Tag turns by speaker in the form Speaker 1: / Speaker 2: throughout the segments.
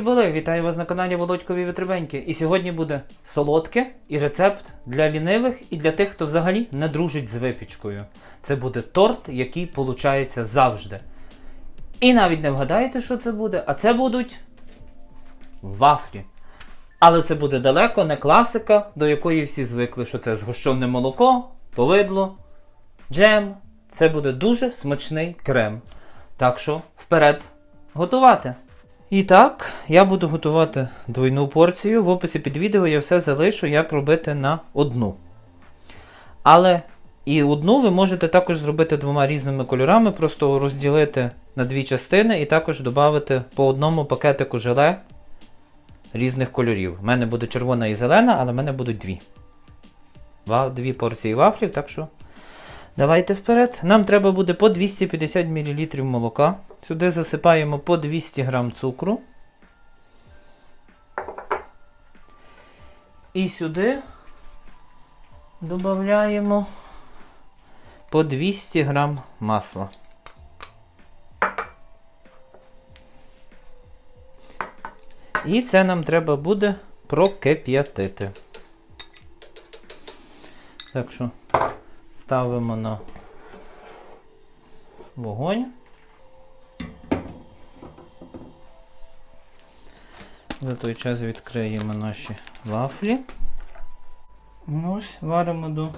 Speaker 1: були! Вітаю вас на каналі Володькові Витребеньки. І сьогодні буде солодке і рецепт для лінивих і для тих, хто взагалі не дружить з випічкою. Це буде торт, який получається завжди. І навіть не вгадаєте, що це буде, а це будуть вафлі. Але це буде далеко не класика, до якої всі звикли, що це згущене молоко, повидло, джем. Це буде дуже смачний крем. Так що вперед готувати. І так, я буду готувати двойну порцію. В описі під відео я все залишу, як робити на одну. Але і одну ви можете також зробити двома різними кольорами, просто розділити на дві частини і також додати по одному пакетику желе різних кольорів. У мене буде червона і зелена, але в мене будуть дві. Дві порції вафлів, так що давайте вперед. Нам треба буде по 250 мл молока. Сюди засипаємо по 200 г цукру. І сюди додаємо по 200 г масла. І це нам треба буде прокип'ятити. Так що ставимо на вогонь. За той час відкриємо наші вафлі. Ну ось, варимо до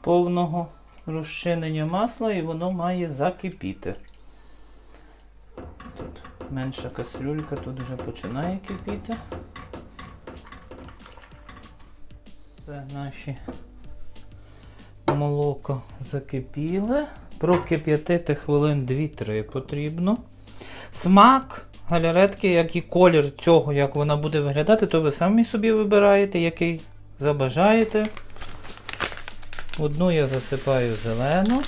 Speaker 1: повного розчинення масла і воно має закипіти. Тут менша кастрюлька, тут вже починає кипіти. Це наші молоко закипіли. Прокип'ятити хвилин 2-3 потрібно. Смак галеретки, як і колір цього, як вона буде виглядати, то ви самі собі вибираєте, який забажаєте. Одну я засипаю зелену.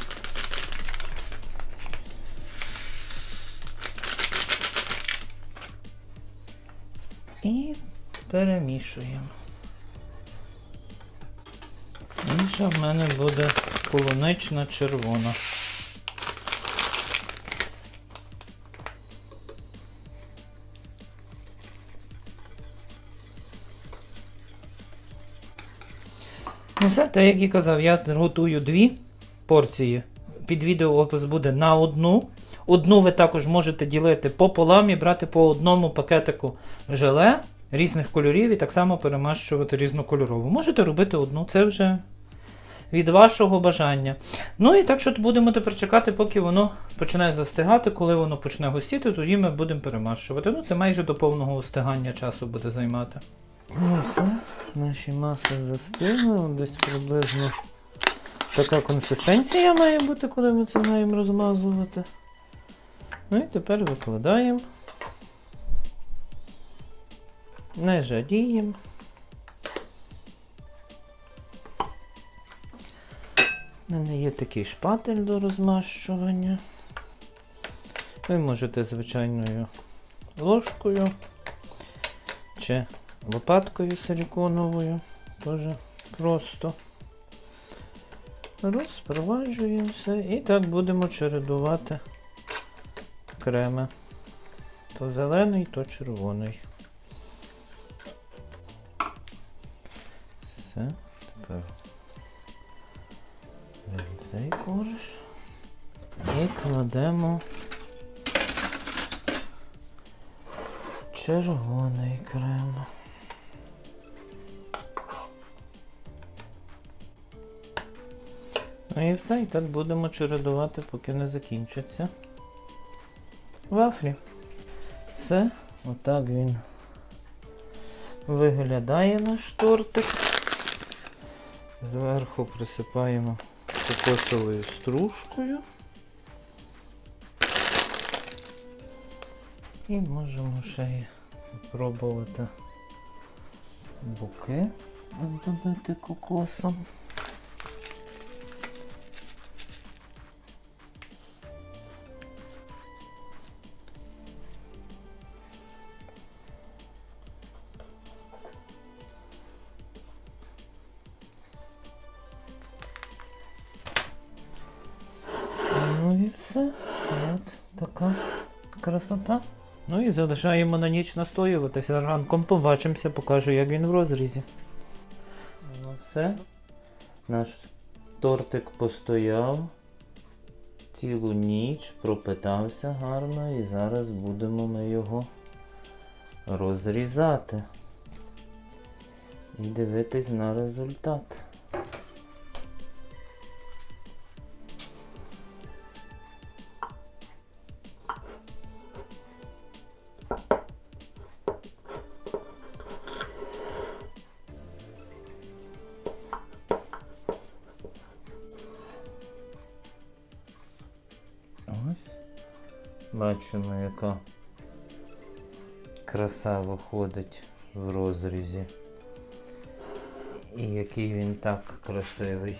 Speaker 1: І перемішуємо. Інша в мене буде полунична червона. Ну все, так як і казав, я готую дві порції. Під відео опис буде на одну. Одну ви також можете ділити пополам і брати по одному пакетику желе різних кольорів і так само перемащувати різнокольорову. Можете робити одну, це вже від вашого бажання. Ну і так що будемо тепер чекати, поки воно починає застигати. Коли воно почне густіти, тоді ми будемо перемащувати. Ну, це майже до повного остигання часу буде займати. Ну все, наші маси застигли, десь приблизно така консистенція має бути, коли ми це маємо розмазувати. Ну і тепер викладаємо. Не жаліємо. У мене є такий шпатель до розмащування. Ви можете звичайною ложкою чи лопаткою силіконовою. Дуже просто. Розпроваджуємо все і так будемо чередувати креми. То зелений, то червоний. Все, тепер цей корж і кладемо червоний крем. Ну і все, і так будемо чередувати, поки не закінчаться вафлі. Все, отак він виглядає наш тортик. Зверху присипаємо кокосовою стружкою. І можемо ще й спробувати буки здобити кокосом. Все. От така красота. Ну і залишаємо на ніч настоюватися. Ранком побачимося, покажу, як він в розрізі. Ну все. Наш тортик постояв цілу ніч, пропитався гарно, і зараз будемо ми його розрізати. І дивитись на результат. Ось. Бачимо, яка краса виходить в розрізі. І який він так красивий.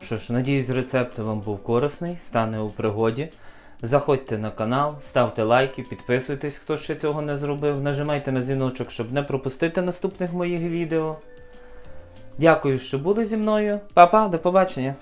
Speaker 1: Що ж, надіюсь, рецепт вам був корисний, стане у пригоді. Заходьте на канал, ставте лайки, підписуйтесь, хто ще цього не зробив. Нажимайте на дзвіночок, щоб не пропустити наступних моїх відео. Дякую, що були зі мною. Па-па, до побачення!